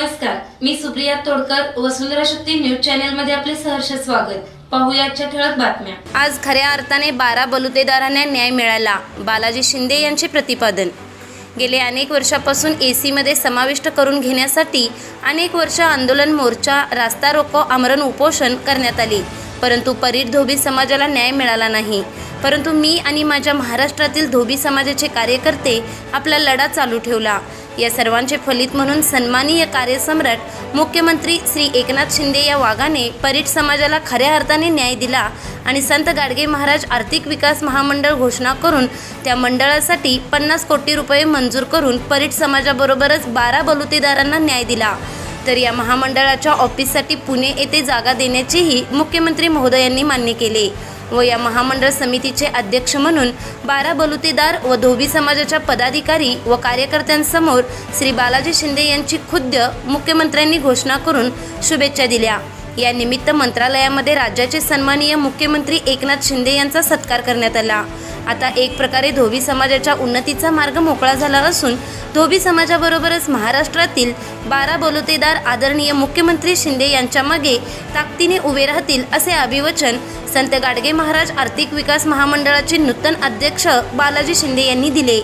नमस्कार मी सुप्रिया तोडकर वसुंधरा शक्ती न्यूज चॅनलमध्ये आपले सहर्ष स्वागत. ठळक बातम्या. आज खऱ्या अर्थाने बारा बलुतेदारांना न्याय मिळाला बालाजी शिंदे यांचे प्रतिपादन. गेले अनेक वर्षापासून ए सीमध्ये समाविष्ट करून घेण्यासाठी अनेक वर्ष आंदोलन मोर्चा रास्ता रोको आमरण उपोषण करण्यात आली. परंतु परीट धोबी समाजाला न्याय मिळाला नाही. परंतु मी आणि माझ्या महाराष्ट्रातील धोबी समाजाचे कार्यकर्ते आपला लढा चालू ठेवला. या सर्वांचे फलित म्हणून सन्माननीय कार्यसम्राट मुख्यमंत्री श्री एकनाथ शिंदे या वाघाने परीट समाजाला खऱ्या अर्थाने न्याय दिला आणि संत गाडगे महाराज आर्थिक विकास महामंडळ घोषणा करून त्या मंडळासाठी पन्नास कोटी रुपये मंजूर करून परीट समाजाबरोबरच बारा बलुतेदारांना न्याय दिला. तर या महामंडळाच्या ऑफिससाठी पुणे येथे जागा देण्याचेही मुख्यमंत्री महोदयांनी मान्य केले व या महामंडळ समितीचे अध्यक्ष म्हणून बारा बलुतेदार व धोबी समाजाच्या पदाधिकारी व कार्यकर्त्यांसमोर श्री बालाजी शिंदे यांची खुद्द मुख्यमंत्र्यांनी घोषणा करून शुभेच्छा दिल्या. या निमित्त मंत्रालयामध्ये राज्याचे सन्माननीय मुख्यमंत्री एकनाथ शिंदे यांचा सत्कार करण्यात आला. आता एक प्रकारे धोबी समाजाच्या उन्नतीचा मार्ग मोकळा झाला असून धोबी समाजाबरोबरच महाराष्ट्रातील बारा बलुतेदार आदरणीय मुख्यमंत्री शिंदे यांच्या मागे ताकदीने उभे राहतील असे अभिवचन संत गाडगे महाराज आर्थिक विकास महामंडळाचे नूतन अध्यक्ष बालाजी शिंदे यांनी दिले.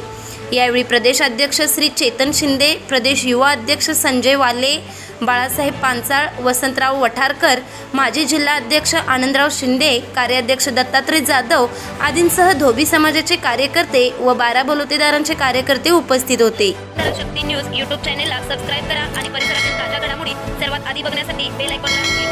यावेळी प्रदेशाध्यक्ष श्री चेतन शिंदे प्रदेश युवा अध्यक्ष संजय वाले बाळासाहेब पांचाळ वसंतराव वठारकर माजी जिल्हा अध्यक्ष आनंदराव शिंदे कार्याध्यक्ष दत्तात्रय जाधव आदींसह धोबी समाजाचे कार्यकर्ते व बारा बलुतेदारांचे कार्यकर्ते उपस्थित होते. शक्ती न्यूज यूट्यूब चॅनेलला सबस्क्राईब करा आणि परिसरातील ताज्या घडामोडी सर्वात आधी बघण्यासाठी बेल आयकॉनला